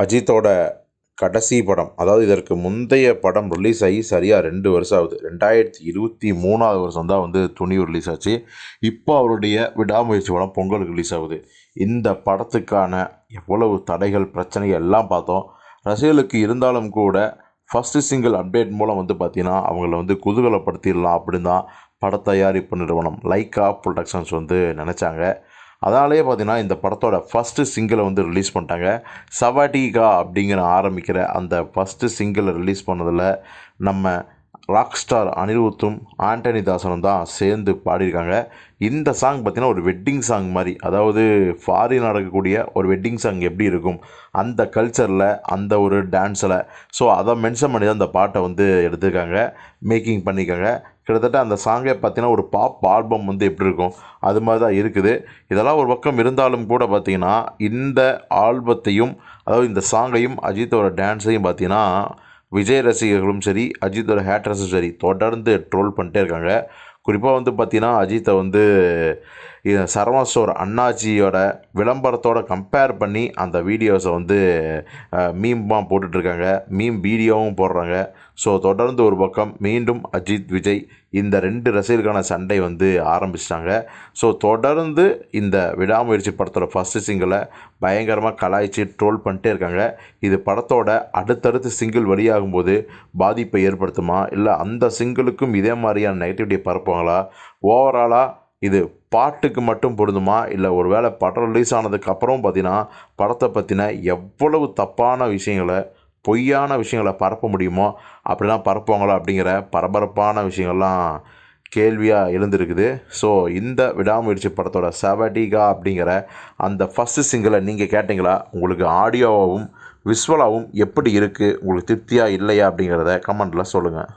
அஜித்தோட கடைசி படம் அதாவது இதற்கு முந்தைய படம் ரிலீஸ் ஆகி சரியாக ரெண்டு வருஷம் ஆகுது. ரெண்டாயிரத்தி இருபத்தி மூணாவது வருஷம் தான் வந்து துணிவு ரிலீஸ் ஆச்சு. இப்போ அவருடைய விடாமுயற்சி படம் பொங்கலுக்கு ரிலீஸ் ஆகுது. இந்த படத்துக்கான எவ்வளவு தடைகள் பிரச்சனைகள் எல்லாம் பார்த்தோம். ரசிகர்களுக்கு இருந்தாலும் கூட ஃபஸ்ட்டு சிங்கிள் அப்டேட் மூலம் வந்து பார்த்திங்கன்னா அவங்கள வந்து குதூகலப்படுத்திடலாம் அப்படின்னு தான் படத்தயாரிப்பு நிறுவனம் லைக்கா ப்ரொடக்ஷன்ஸ் வந்து நினச்சாங்க. அதனாலேயே பார்த்தீங்கன்னா இந்த படத்தோட ஃபஸ்ட்டு சிங்கிளை வந்து ரிலீஸ் பண்ணிட்டாங்க. சவாட்டிகா அப்படிங்கிற ஆரம்பிக்கிற அந்த ஃபஸ்ட்டு சிங்கிளை ரிலீஸ் பண்ணதில் நம்ம ராக் ஸ்டார் அனிருத்தும் ஆண்டனி தாசனும் தான் சேர்ந்து பாடியிருக்காங்க. இந்த சாங் பார்த்திங்கன்னா ஒரு வெட்டிங் சாங் மாதிரி. அதாவது ஃபாரின் நடக்கக்கூடிய ஒரு வெட்டிங் சாங் எப்படி இருக்கும்? அந்த கல்ச்சரில் அந்த ஒரு டான்ஸில் ஸோ அதை மென்ஷன் பண்ணி தான் அந்த பாட்டை வந்து எடுத்துருக்காங்க மேக்கிங் பண்ணியிருக்காங்க. கிட்டத்தட்ட அந்த சாங்கே பார்த்தீங்கன்னா ஒரு பாப் ஆல்பம் வந்து எப்படி இருக்கும்? அது மாதிரி தான் இருக்குது. இதெல்லாம் ஒரு பக்கம் இருந்தாலும் கூட பார்த்திங்கன்னா இந்த ஆல்பத்தையும் அதாவது இந்த சாங்கையும் அஜித்தோட டான்ஸையும் பார்த்தீங்கன்னா விஜய் ரசிகர்களும் சரி அஜித்தோட ஹேட்ரஸும் சரி தொடர்ந்து ட்ரோல் பண்ணிட்டே இருக்காங்க. குறிப்பாக வந்து பார்த்தீங்கன்னா அஜித்தை வந்து சரவண ஸ்டோர் அண்ணாஜியோட விளம்பரத்தோட கம்பேர் பண்ணி அந்த வீடியோஸை வந்து மீம்மாக போட்டுட்ருக்காங்க. மீம் வீடியோவும் போடுறாங்க. ஸோ தொடர்ந்து ஒரு பக்கம் மீண்டும் அஜித் விஜய் இந்த ரெண்டு ரசிகர்களுக்கான சண்டை வந்து ஆரம்பிச்சிட்டாங்க. ஸோ தொடர்ந்து இந்த விடாமுயற்சி படத்தோட ஃபஸ்ட்டு சிங்கிளை பயங்கரமாக கலாய்ச்சி ட்ரோல் பண்ணிட்டே இருக்காங்க. இது படத்தோட அடுத்தடுத்து சிங்கிள் வெளியாகும்போது பாதிப்பை ஏற்படுத்துமா? இல்லை அந்த சிங்கிளுக்கும் இதே மாதிரியான நெகட்டிவிட்டியை பரப்புவாங்களா? ஓவராலாக இது பாட்டுக்கு மட்டும் பொருந்துமா? இல்லை ஒரு வேளை படம் ரிலீஸ் ஆனதுக்கப்புறம் பார்த்தீங்கன்னா படத்தை பற்றின எவ்வளவு தப்பான விஷயங்களை பொய்யான விஷயங்களை பரப்ப முடியுமோ அப்படிலாம் பரப்புவாங்களா அப்படிங்கிற பரபரப்பான விஷயங்கள்லாம் கேள்வியாக எழுந்திருக்குது. ஸோ இந்த விடாமுயற்சி படத்தோட செவடிகா அப்படிங்கிற அந்த ஃபஸ்ட்டு சிங்கிளை நீங்கள் கேட்டிங்களா? உங்களுக்கு ஆடியோவாகவும் விஸ்வலாகவும் எப்படி இருக்குது உங்களுக்கு திருப்தியாக இல்லையா அப்படிங்கிறத கமெண்ட்டில் சொல்லுங்கள்